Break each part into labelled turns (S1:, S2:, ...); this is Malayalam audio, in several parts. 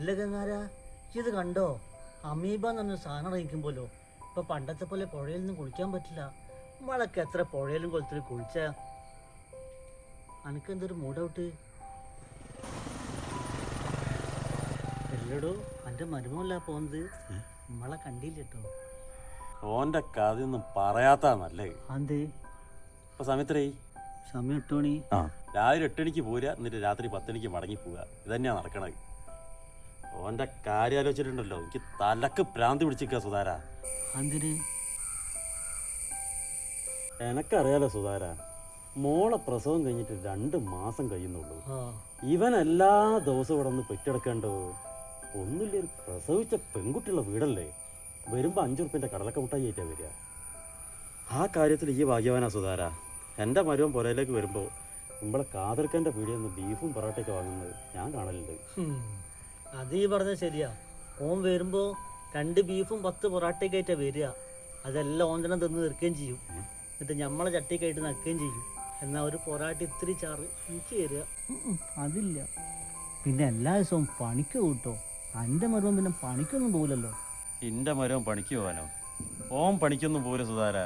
S1: ഇല്ല ഗംഗാര ഇത് കണ്ടോ? അമീബ എന്ന് പറഞ്ഞ സാധനം ഇറങ്ങിക്കുമ്പോലോ. ഇപ്പൊ പണ്ടത്തെ പോലെ പുഴയിൽ നിന്ന് കുളിക്കാൻ പറ്റില്ല. നമ്മളൊക്കെ എത്ര പുഴയിലും കൊളത്തിൽ കുളിച്ച. അനക്ക് എന്തൊരു മൂഡൗട്ട്? എല്ലടോ അന്റെ മരുമല്ല പോന്നത്? നമ്മളെ കണ്ടില്ല കേട്ടോ.
S2: ഓന്റെ കഥയൊന്നും പറയാത്താ
S1: അതെ
S2: ഇപ്പൊ സമയത്രേ
S1: സമയം എട്ടുമണി
S2: ആ രാവിലെ എട്ടണിക്ക് പോരാ എന്നിട്ട് രാത്രി പത്തണിക്ക് മടങ്ങി പോവുക. ഇതന്നെയാ നടക്കണത്. ഓന്റെ കാര്യം ആലോചിച്ചിട്ടുണ്ടല്ലോ. എനിക്ക് തലക്ക് പ്രാന്തി പിടിച്ചിക്ക സുധാര.
S1: എന്തിന്?
S2: എനക്കറിയാലോ സുധാര മോളെ പ്രസവം കഴിഞ്ഞിട്ട് രണ്ട് മാസം കഴിയുന്നുള്ളൂ.
S1: ഇവനെല്ലാ
S2: ഇവൻ എല്ലാ ദിവസവും ഇവിടെ നിന്ന് പെറ്റെടുക്കേണ്ടോ ഒന്നുമില്ല ഒരു പ്രസവിച്ച പെൺകുട്ടിയുള്ള വീടല്ലേ? വരുമ്പോ അഞ്ചു റുപ്യന്റെ കടലക്ക മുട്ടായി ഏറ്റാ വരിക. ആ കാര്യത്തിൽ ഈ ഭാഗ്യവാനാ സുധാര. എന്റെ മരുവൻ പുരയിലേക്ക് വരുമ്പോൾ നമ്മളെ കാതർക്കന്റെ പീടിയിൽ നിന്ന് ബീഫും പൊറോട്ടയൊക്കെ വാങ്ങുന്നത് ഞാൻ കാണലുണ്ട്.
S1: അത് ഈ പറഞ്ഞത് ശരിയാ. ഓൻ വരുമ്പോ രണ്ട് ബീഫും പത്ത് പൊറാട്ടയൊക്കെ ആയിട്ടാ വരിക. അതെല്ലാം ഓൻ തന്നെ തിന്ന് തീർക്കുകയും ചെയ്യും. എന്നിട്ട് ഞമ്മളെ ചട്ടിക്കായിട്ട് നക്കുകയും ചെയ്യും. എന്നാ ഒരു പൊറാട്ട ഇത്തിരി ചാറ് എനിക്ക് തരിക. അതില്ല. പിന്നെ എല്ലാ ദിവസവും പണിക്ക് കൂട്ടോ എന്റെ മരവും പിന്നെ പണിക്കൊന്നും പോകില്ലല്ലോ
S2: എന്റെ മരവും പണിക്ക് പോകാനോ ഓൻ പണിക്കൊന്നും പോലെ സുധാര.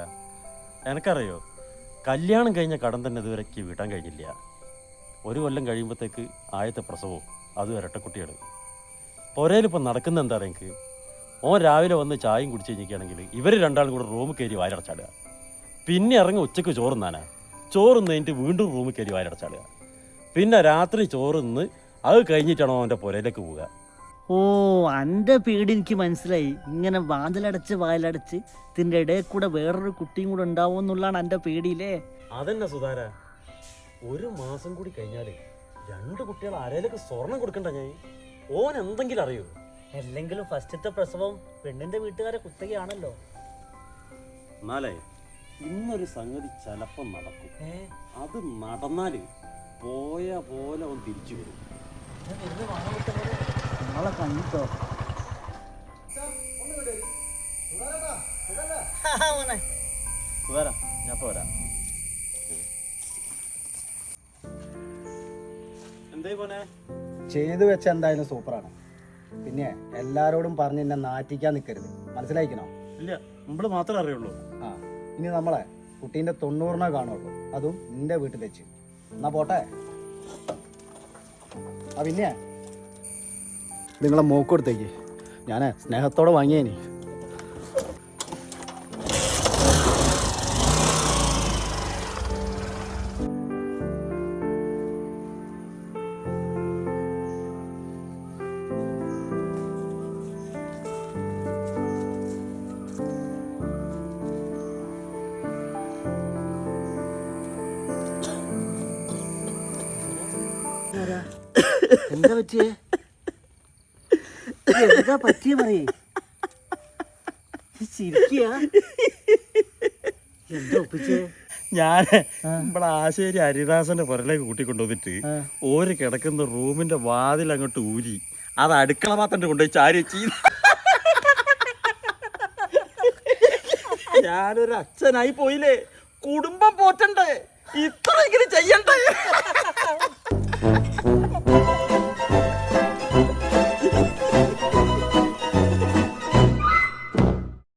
S2: എനക്കറിയോ? കല്യാണം കഴിഞ്ഞ കടം തന്നെ ഇതുവരെക്ക് വീട്ടാൻ കഴിഞ്ഞില്ല. ഒരു കൊല്ലം കഴിയുമ്പോഴത്തേക്ക് ആയത്തെ പ്രസവവും അതും ഇരട്ടക്കുട്ടിയാണ്. പൊരയിലിപ്പം നടക്കുന്ന എന്താ എനിക്ക് ഓൻ രാവിലെ വന്ന് ചായയും കുടിച്ച് കഴിഞ്ഞിരിക്കുകയാണെങ്കിൽ ഇവർ രണ്ടാളും കൂടെ റൂമിൽ കയറി വായടച്ചാടുക പിന്നെ ഇറങ്ങി ഉച്ചയ്ക്ക് ചോറുന്നാനാ ചോറുന്ന് കഴിഞ്ഞിട്ട് വീണ്ടും റൂമിൽ കയറി വായടച്ചാടുക പിന്നെ രാത്രി ചോറുന്ന് അത് കഴിഞ്ഞിട്ടാണോ അവന്റെ പുരയിലേക്ക് പോവുക.
S1: ഓ എന്റെ പേടി എനിക്ക് മനസ്സിലായി. ഇങ്ങനെ വാതിലടച്ച് വായിലടച്ച് ഇതിന്റെ ഇടയിൽ കൂടെ വേറൊരു കുട്ടിയും കൂടെ ഉണ്ടാവും എന്നുള്ളതാണ് എന്റെ പേടിയില്ലേ?
S2: അതന്നെ സുധാര? ഒരു മാസം കൂടി കഴിഞ്ഞാൽ രണ്ട് കുട്ടികൾ ആരേലൊക്കെ സ്വർണം കൊടുക്കണ്ട ഞാൻ. ഓൻ എന്തെങ്കിലും അറിയോ?
S1: അല്ലെങ്കിലും ഫസ്റ്റത്തെ പ്രസവം പെണ്ണിന്റെ വീട്ടുകാരെ കുത്തകയാണല്ലോ.
S2: എന്നാലേ ഇന്നൊരു സംഗതി ചിലപ്പം നടക്കും. അത് നടന്നാൽ പോയ പോലെ അവൻ തിരിച്ചു വരും.
S1: നമ്മളെ കണ്ടിട്ടോ?
S2: സുധാര ഞാൻ പോരാ. എന്തേ പോനെ
S3: ചെയ്തു വെച്ച എന്തായാലും സൂപ്പറാണ്. പിന്നെ എല്ലാരോടും പറഞ്ഞ് എന്നെ നാറ്റിക്കാൻ നിൽക്കരുത് മനസ്സിലായിക്കണോ?
S2: ഇല്ല നമ്മൾ മാത്രമേ അറിയുള്ളൂ.
S3: ആ ഇനി നമ്മളെ കുട്ടീന്റെ തൊണ്ണൂറിനെ കാണുള്ളൂ. അതും നിന്റെ വീട്ടിൽ വെച്ച്. എന്നാ പോട്ടെ? ആ പിന്നെ? നിങ്ങളെ മോക്ക് കൊടുത്തേക്ക്. ഞാൻ സ്നേഹത്തോടെ വാങ്ങിയേനി.
S1: എന്താ പറ്റിയേ? എന്താ പറ്റിയ പറയേ ചിരിക്കുക എന്താ ഒപ്പിച്ചേ?
S2: ഞാൻ നമ്മളെ ആശേരി ഹരിദാസന്റെ പുറലേക്ക് കൂട്ടിക്കൊണ്ടുവന്നിട്ട്. ഓര് കിടക്കുന്ന റൂമിന്റെ വാതിൽ അങ്ങോട്ട് ഊരി അത് അടുക്കള പാത്രന്റെ കൊണ്ടുപോയി ചാരി വെച്ച്. ഞാനൊരു അച്ഛനായി പോയില്ലേ? കുടുംബം പോറ്റണ്ടേ? ഇത്രയെങ്കിലും ചെയ്യണ്ടേ? Thank you.